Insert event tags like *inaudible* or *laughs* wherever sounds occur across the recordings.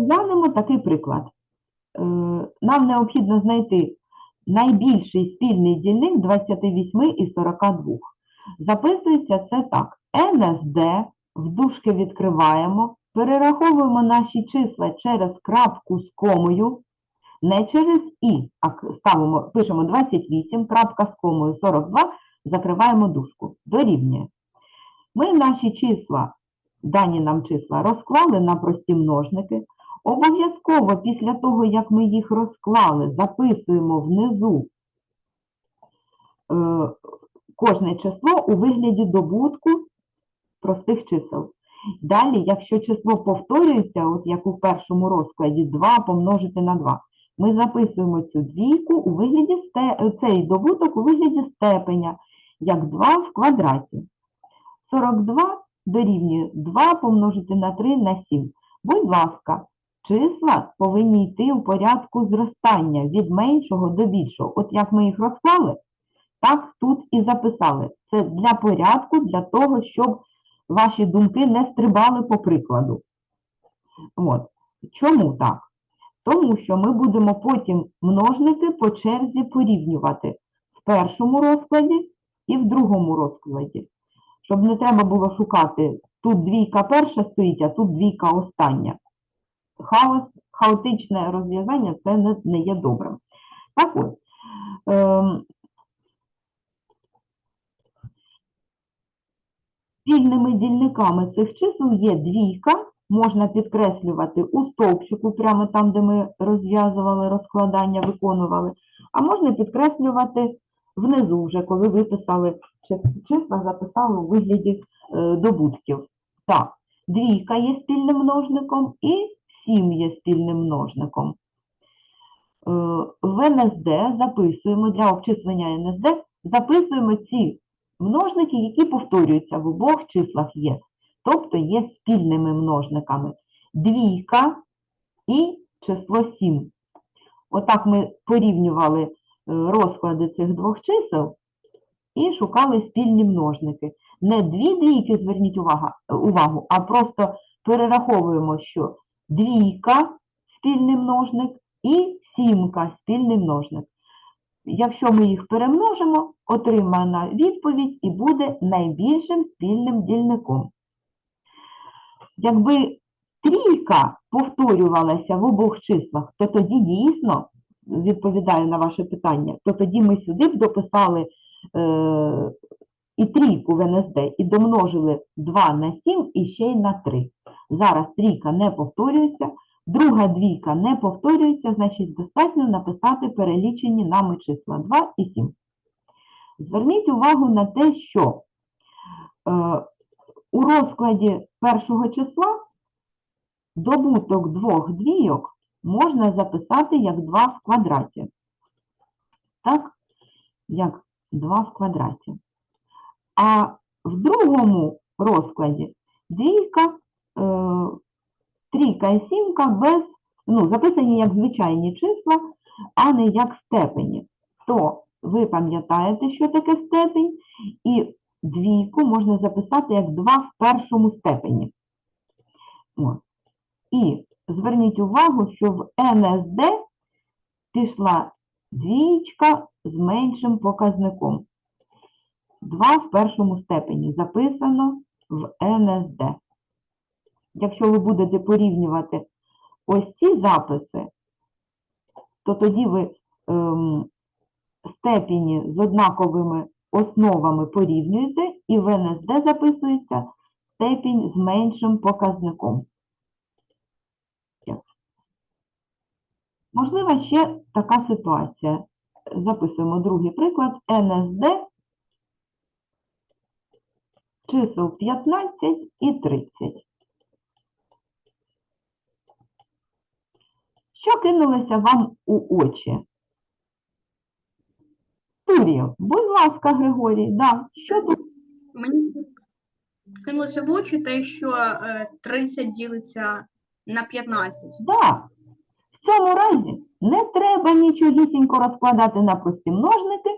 Розглянемо такий приклад. Е, Нам необхідно знайти найбільший спільний дільник 28 і 42. Записується це так. НСД, в дужки відкриваємо, перераховуємо наші числа через крапку з комою, не через І, а ставимо, пишемо 28, крапка з комою 42, закриваємо дужку. Дорівнює. Ми наші числа, дані нам числа, розклали на прості множники. Обов'язково після того, як ми їх розклали, записуємо внизу е, кожне число у вигляді добутку простих чисел. Далі, якщо число повторюється, от як у першому розкладі 2 помножити на 2, ми записуємо цю двійку у вигляді цей добуток у вигляді степеня, як 2 в квадраті. 42 дорівнює 2 помножити на 3 на 7. Будь ласка, числа повинні йти у порядку зростання від меншого до більшого. От як ми їх розклали, так тут і записали. Це для порядку, для того, щоб ваші думки не стрибали по прикладу. От. Чому так? Тому що ми будемо потім множники по черзі порівнювати в першому розкладі і в другому розкладі. Щоб не треба було шукати, тут двійка перша стоїть, а тут двійка остання. Хаос, хаотичне розв'язання це не, не є добрим. Так от, ем, спільними дільниками цих чисел є двійка, можна підкреслювати у стовпчику, прямо там, де ми розв'язували розкладання, виконували, а можна підкреслювати внизу вже, коли виписали числа, записали у вигляді е, добутків. Так, двійка є спільним множником і сім є спільним множником. Е, В НСД записуємо для обчислення НСД, записуємо ці множники, які повторюються в обох числах є, тобто є спільними множниками. Двійка і число 7. Отак ми порівнювали е, розклади цих двох чисел і шукали спільні множники. Не дві двійки, зверніть увагу, а просто перераховуємо, що двійка спільний множник і сімка спільний множник. Якщо ми їх перемножимо, отримана відповідь і буде найбільшим спільним дільником. Якби трійка повторювалася в обох числах, то тоді дійсно, відповідаю на ваше питання, то тоді ми сюди б дописали е, і трійку в НСД і домножили 2 на 7 і ще й на 3. Зараз трійка не повторюється, друга двійка не повторюється, значить достатньо написати перелічені нами числа 2 і 7. Зверніть увагу на те, що е, у розкладі першого числа добуток двох двійок можна записати як 2 в квадраті. Так, як 2 в квадраті. А в другому розкладі двійка, трійка і без, ну, записані як звичайні числа, а не як степені. То ви пам'ятаєте, що таке степень, і двійку можна записати як 2 в першому степені. І зверніть увагу, що в НСД пішла двієчка з меншим показником. 2 в першому степені записано в НСД. Якщо ви будете порівнювати ось ці записи, то тоді ви ем, степені з однаковими основами порівнюєте, і в НСД записується степінь з меншим показником. Можлива ще така ситуація. Записуємо другий приклад. НСД чисел 15 і 30. Що кинулося вам у очі? Турів, будь ласка, Григорій, да. що тут? Мені кинулося в очі те, що е, 30 ділиться на 15. Да. В цьому разі не треба нічогісінько розкладати на прості множники.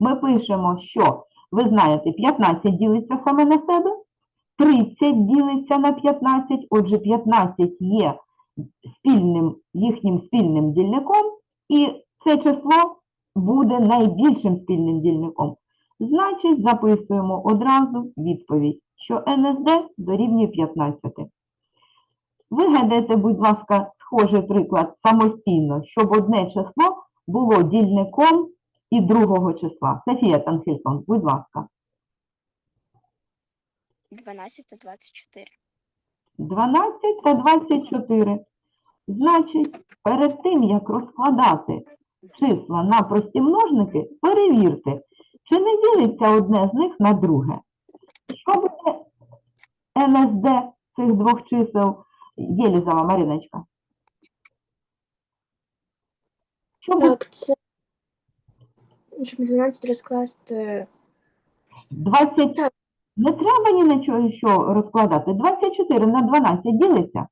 Ми пишемо, що, ви знаєте, 15 ділиться саме на себе, 30 ділиться на 15, отже, 15 є спільним, їхнім спільним дільником, і це число буде найбільшим спільним дільником. Значить, записуємо одразу відповідь, що НСД дорівнює 15. Вигадайте, будь ласка, схожий приклад самостійно, щоб одне число було дільником і другого числа. Софія Танхельсон, будь ласка. 12 та 24. 12 та 24. Значить, перед тим, як розкладати числа на прості множники, перевірте, чи не ділиться одне з них на друге. Що буде НСД цих двох чисел? Єлізава Мариночка. Що буде Так, це щоб 12 розкласти. 20? Не треба ні на чого що розкладати. 24 на 12 ділиться.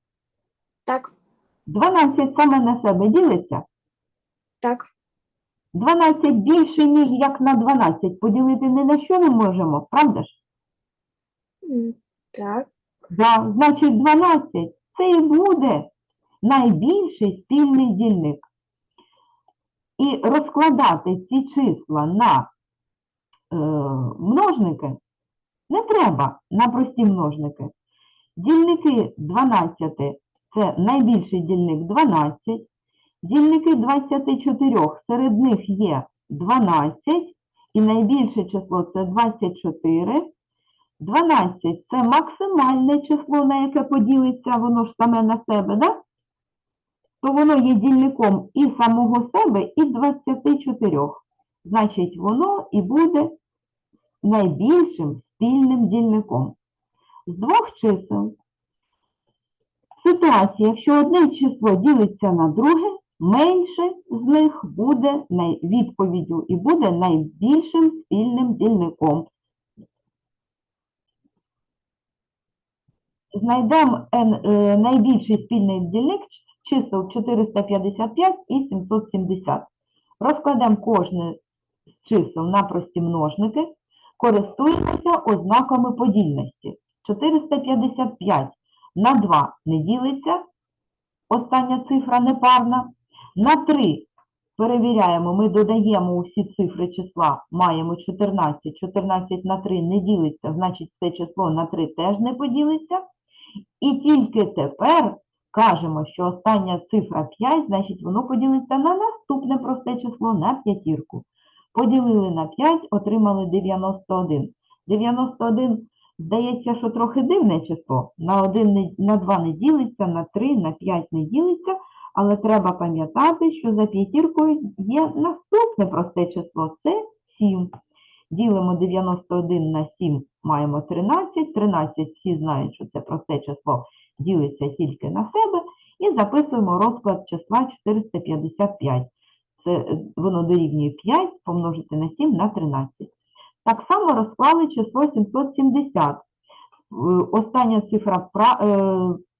Так, 12 саме на себе ділиться. так, 12 більше, ніж як на 12. Поділити ні на що не можемо, правда ж? м, так, Да, значить 12 це і буде найбільший спільний дільник. І розкладати ці числа на е, множники не треба на прості множники. Дільники 12 це найбільший дільник 12. Дільники 24, серед них є 12, і найбільше число це 24. 12 це максимальне число, на яке поділиться воно ж саме на себе, да? то воно є дільником і самого себе, і 24. Значить, воно і буде найбільшим спільним дільником. З двох чисел ситуація, якщо одне число ділиться на друге, менше з них буде відповіддю і буде найбільшим спільним дільником. Знайдемо е, найбільший спільний дільник з чисел 455 і 770. Розкладемо кожне з чисел на прості множники, користуємося ознаками подільності. 455 на 2 не ділиться, остання цифра непарна. На 3 перевіряємо, ми додаємо усі цифри числа, маємо 14, 14 на 3 не ділиться, значить це число на 3 теж не поділиться. І тільки тепер кажемо, що остання цифра 5, значить воно поділиться на наступне просте число на п'ятірку. Поділили на 5, отримали 91. 91, здається, що трохи дивне число. На, 1 на 2 не ділиться, на 3, на 5 не ділиться, але треба пам'ятати, що за п'ятіркою є наступне просте число – це 7. Ділимо 91 на 7, маємо 13. 13 всі знають, що це просте число ділиться тільки на себе. І записуємо розклад числа 455. Це е, воно дорівнює 5 помножити на 7 на 13. Так само розклали число 770. Е, Остання цифра е,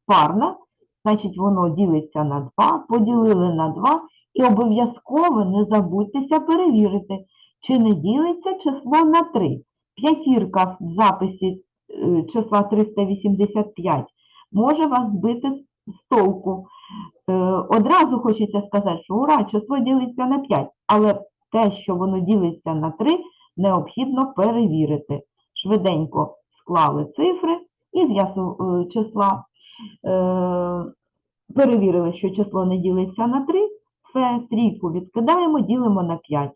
парна, значить воно ділиться на 2, поділили на 2 і обов'язково не забудьтеся перевірити, чи не ділиться число на 3. П'ятірка в записі числа 385 може вас збити з- з толку. Е, Одразу хочеться сказати, що ура, число ділиться на 5, але те, що воно ділиться на 3, необхідно перевірити. Швиденько склали цифри і з'ясу е, числа. Е, Перевірили, що число не ділиться на 3, все, трійку відкидаємо, ділимо на 5.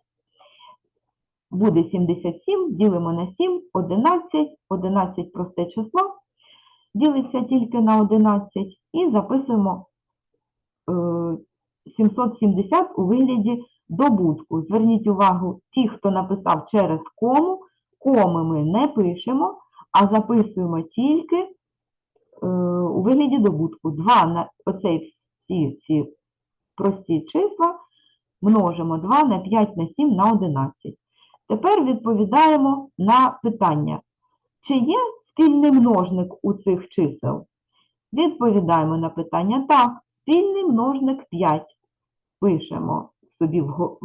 Буде 77, ділимо на 7, 11, 11 просте число, ділиться тільки на 11 і записуємо е, 770 у вигляді добутку. Зверніть увагу, ті, хто написав через кому, коми ми не пишемо, а записуємо тільки е, у вигляді добутку. 2 на оцей всі ці прості числа множимо 2 на 5 на 7 на 11. Тепер відповідаємо на питання, чи є спільний множник у цих чисел? Відповідаємо на питання так, спільний множник 5. Пишемо собі в,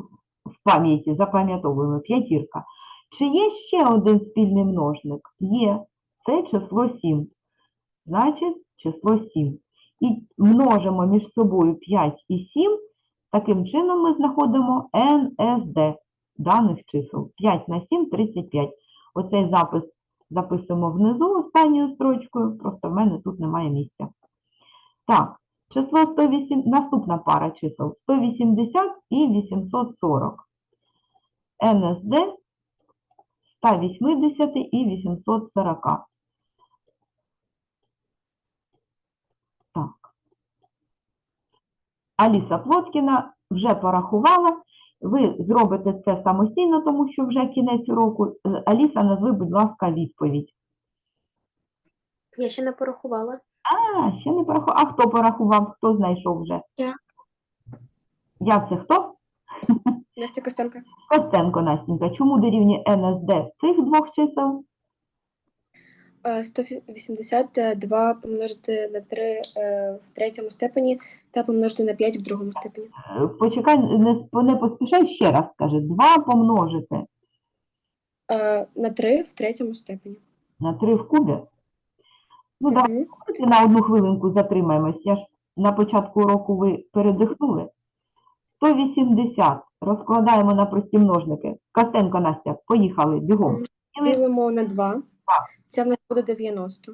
пам'яті, запам'ятовуємо п'ятірка. Чи є ще один спільний множник? Є. Це число 7. Значить, число 7. і множимо між собою 5 і 7, таким чином ми знаходимо НСД даних чисел. 5 на 7 – 35. Оцей запис записуємо внизу останньою строчкою, просто в мене тут немає місця. Так, число 108, наступна пара чисел 180 і 840. НСД 180 і 840. Так. Аліса Плоткіна вже порахувала. Ви зробите це самостійно, тому що вже кінець року. Е, Аліса, назви, будь ласка, відповідь. Я ще не порахувала. А, ще не порахувала. А хто порахував? Хто знайшов вже? Я. Я це хто? Настя Костенко. Костенко Настенька. Чому дорівнює НСД цих двох чисел? Е, 182 помножити на 3 в третьому степені та помножити на 5 в другому степені. Е, Почекай, не, сп- не поспішай, ще раз скажи. 2 помножити Е, На 3 в третьому степені. на 3 в кубі. Ну, давай Мгм. давайте на одну хвилинку затримаємось. Я ж на початку уроку ви передихнули. 180 розкладаємо на прості множники. Костенко, Настя, поїхали, бігом. Ділимо на 2. Це в нас буде 90.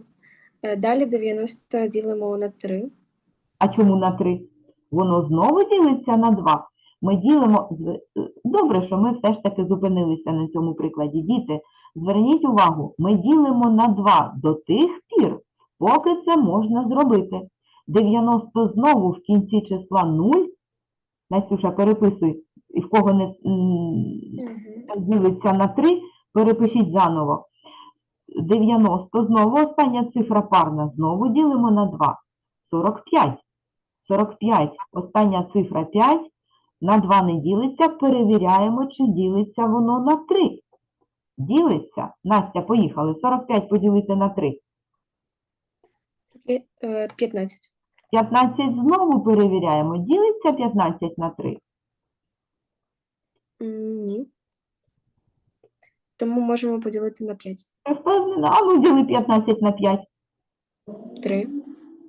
Е, Далі 90 ділимо на 3. А чому на 3? Воно знову ділиться на 2. Ми ділимо. е, Добре, що ми все ж таки зупинилися на цьому прикладі. Діти, зверніть увагу, ми ділимо на 2 до тих пір, поки це можна зробити. 90 знову в кінці числа 0. Настюша, переписуй. І в кого не м, ділиться на 3, перепишіть заново. 90 знову остання цифра парна, знову ділимо на 2. 45. 45, остання цифра 5, на 2 не ділиться, перевіряємо, чи ділиться воно на 3. Ділиться. Настя, поїхали. 45 поділити на 3. Е, 15. 15 знову перевіряємо. Ділиться 15 на 3. Ні. Тому можемо поділити на 5. Я впевнена, а ну діли 15 на 5. 3.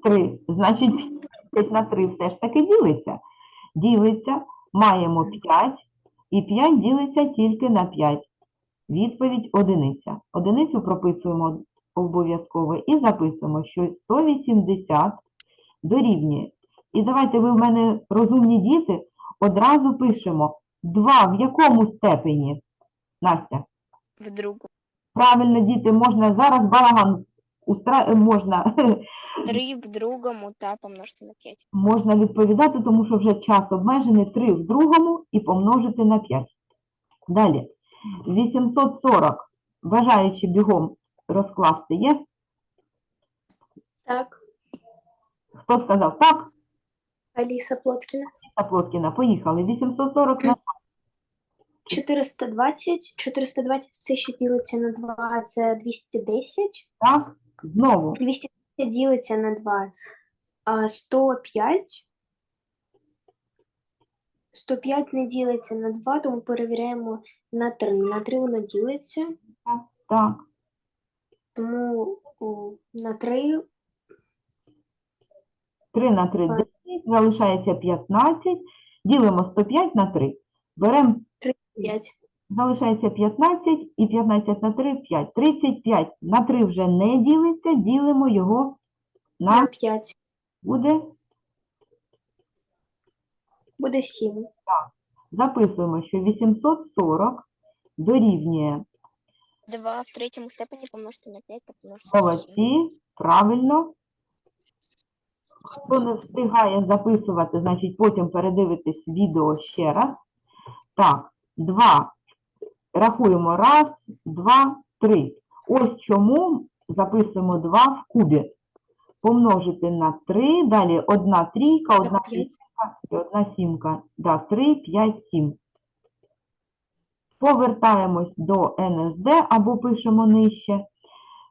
3. Значить, 15 на 3 все ж таки ділиться. Ділиться, маємо 5, і 5 ділиться тільки на 5. Відповідь одиниця. Одиницю прописуємо обов'язково і записуємо, що 180 дорівнює. І давайте ви в мене розумні діти, одразу пишемо 2 в якому степені? Настя. В другому. Правильно, діти, можна зараз балаган устра... можна *laughs* 3 в другому та помножити на 5. можна відповідати, тому що вже час обмежений 3 в другому і помножити на 5. Далі. 840. Бажаючи бігом розкласти є? Так. Хто сказав так? Аліса Плоткіна. Та Плоткіна, поїхали. 840 на *clears throat* 420, 420 все, що ділиться на 2, це 210. так. Знову 210 ділиться на 2, а 105. 105 не ділиться на 2, тому перевіряємо на 3. На 3 воно ділиться, так. тому о, на 3 3 на 3 Так. 10, залишається 15. Ділимо 105 на 3. Беремо 5. Залишається 15 і 15 на 3 – 5. 35 на 3 вже не ділиться, ділимо його На на 5 буде. буде 7. Так. Записуємо, що 840 дорівнює 2 в третьому степені помножити на 5 та помножити на 7. молодці, правильно. Хто не встигає записувати, значить потім передивитись відео ще раз. Так, 2. Рахуємо. Раз, два, три. Ось чому записуємо 2 в кубі. Помножити на 3, далі одна трійка, одна п'ять. і одна сімка. Да, 3, 5, 7. Повертаємось до НСД або пишемо нижче.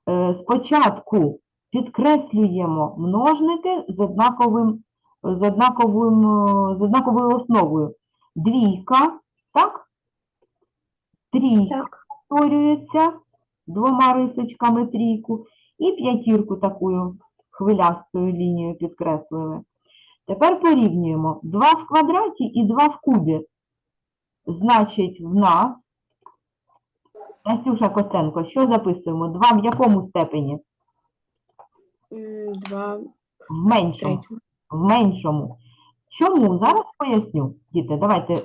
Е, Спочатку підкреслюємо множники з однаковим, з однаковим, е, з однаковою основою. Двійка, так? Трійка Так. повторюється двома рисочками трійку, і п'ятірку такою хвилястою лінією підкреслили. Тепер порівнюємо 2 в квадраті і 2 в кубі. Значить, в нас, Настюша Костенко, що записуємо? 2 в якому степені? М, Два В в меншому. В меншому. Чому? Зараз поясню. Діти, давайте е,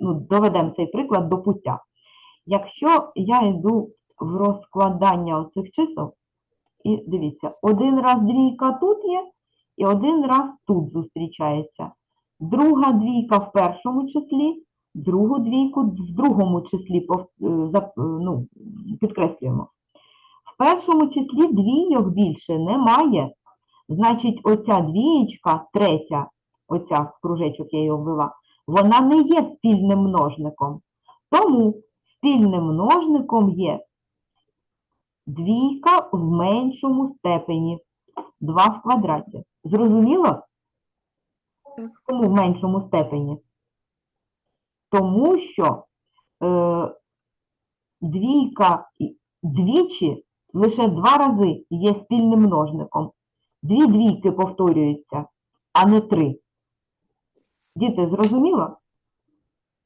ну, доведемо цей приклад до пуття. Якщо я йду в розкладання оцих чисел, і дивіться, один раз двійка тут є, і один раз тут зустрічається. Друга двійка в першому числі, другу двійку в другому числі е, е, ну, підкреслюємо. В першому числі двійок більше немає. Значить, оця двієчка, третя, оця кружечок я її обвела, вона не є спільним множником. Тому спільним множником є двійка в меншому степені. 2 в квадраті. Зрозуміло? Чому в меншому степені? Тому що е, двійка двічі лише два рази є спільним множником. Дві двійки повторюються, а не три. Діти, зрозуміло?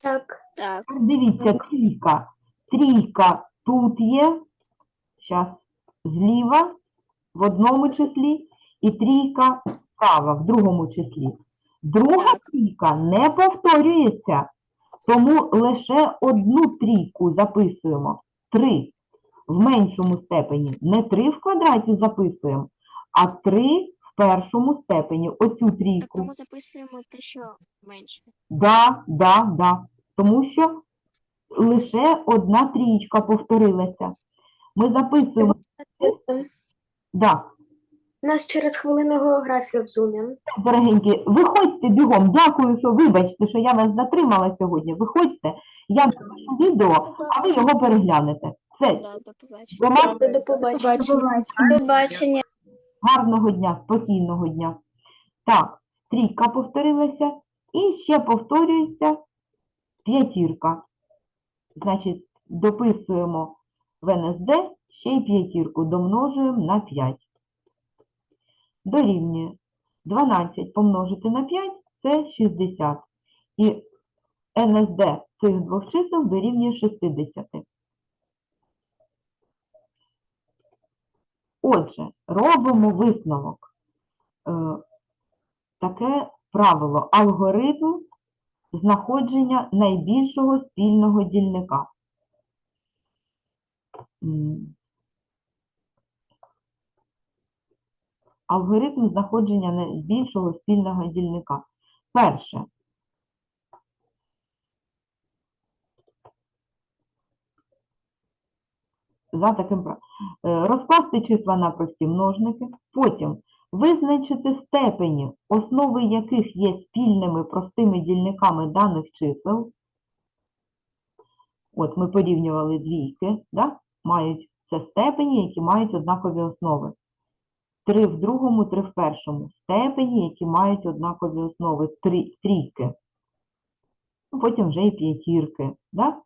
Так. Так, Дивіться, трійка. Трійка тут є, зараз зліва в одному числі, і трійка справа в другому числі. Друга трійка не повторюється, тому лише одну трійку записуємо. Три в меншому степені. Не три в квадраті записуємо, а три першому степені. Оцю трійку. тому записуємо те, що менше. Да, да, да. Тому що лише одна трієчка повторилася. Ми записуємо. Да. Нас через хвилину географія в зумі. Дорогенькі, виходьте бігом. Дякую, що вибачте, що я вас затримала сьогодні. Виходьте, я напишу відео, а ви його переглянете. Все, Да, до побачення. До побачення. Побачення. побачення. Гарного дня, спокійного дня. Так, трійка повторилася і ще повторюється п'ятірка. Значить, дописуємо в НСД ще й п'ятірку, домножуємо на 5. Дорівнює 12 помножити на 5 це 60. І НСД цих двох чисел дорівнює 60. Отже, робимо висновок. Е, Таке правило алгоритм знаходження найбільшого спільного дільника. Алгоритм знаходження найбільшого спільного дільника. Перше. За таким е, розкласти числа на прості множники, потім визначити степені, основи яких є спільними простими дільниками даних чисел. От ми порівнювали двійки, да? мають це степені, які мають однакові основи. Три в другому, три в першому. Степені, які мають однакові основи. Три, трійки. Потім вже і п'ятірки. Да?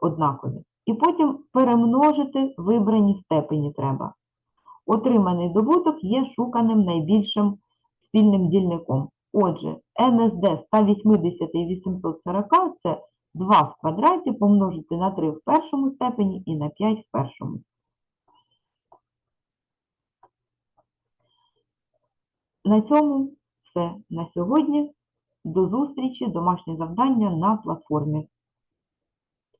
Однакові. І потім перемножити вибрані степені треба. Отриманий добуток є шуканим найбільшим спільним дільником. Отже, НСД 180 і 840 – це 2 в квадраті помножити на 3 в першому степені і на 5 в першому. На цьому все на сьогодні. До зустрічі, домашнє завдання на платформі.